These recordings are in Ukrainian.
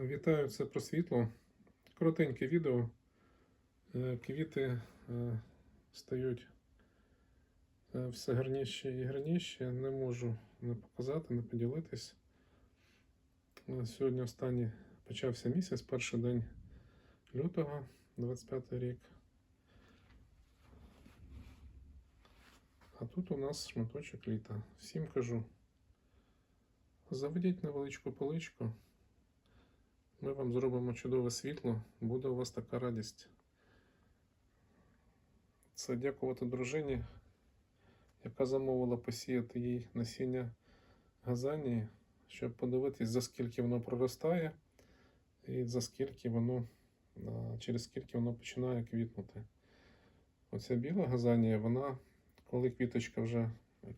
Вітаю, це про світло. Коротеньке відео. Е, Квіти е, стають е, все гарніші і гарніші. Не можу не показати, не поділитись. Сьогодні останній почався місяць, перший день лютого, 25 рік. А тут у нас шматочок літа. Всім кажу, заведіть невеличку поличку. Ми вам зробимо чудове світло, буде у вас така радість. Це дякувати дружині, яка замовила посіяти їй насіння газанії, щоб подивитись, за скільки воно проростає, і за скільки воно, через скільки воно починає квітнути. Оця біла газанія, вона, коли квіточка вже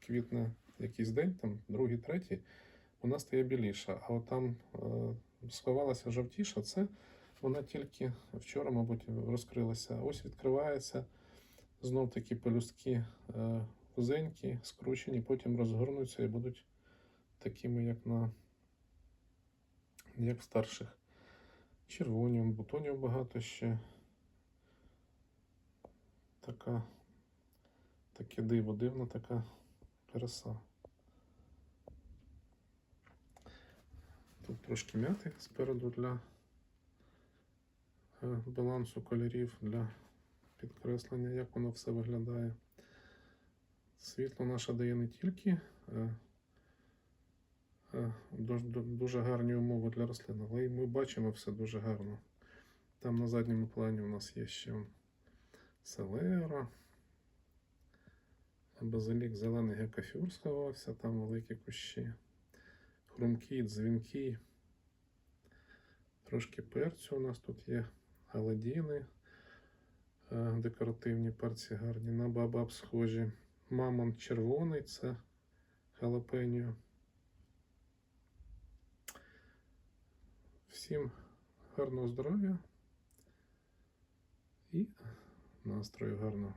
квітне якийсь день, там другий, третій, вона стає біліша. А от там е, сховалася жовтіша, це вона тільки вчора, мабуть, розкрилася. Ось відкривається знов такі пелюстки е, вузенькі, скручені, потім розгорнуться і будуть такими, як на як в старших. Червонів, бутонів багато ще. Така, таке диво, дивна така краса. Тут трошки м'яти спереду для е, балансу кольорів, для підкреслення, як воно все виглядає. Світло наше дає не тільки е, е, дуже, гарні умови для рослин, але й ми бачимо все дуже гарно. Там на задньому плані у нас є ще селера. Базилік зелений гекафюр сховався, там великі кущі хрумкі, дзвінки. Трошки перцю у нас тут є галадіни, е, декоративні перці гарні, на бабаб схожі. Мамонт червоний це халапеньо. Всім гарного здоров'я і настрою гарного.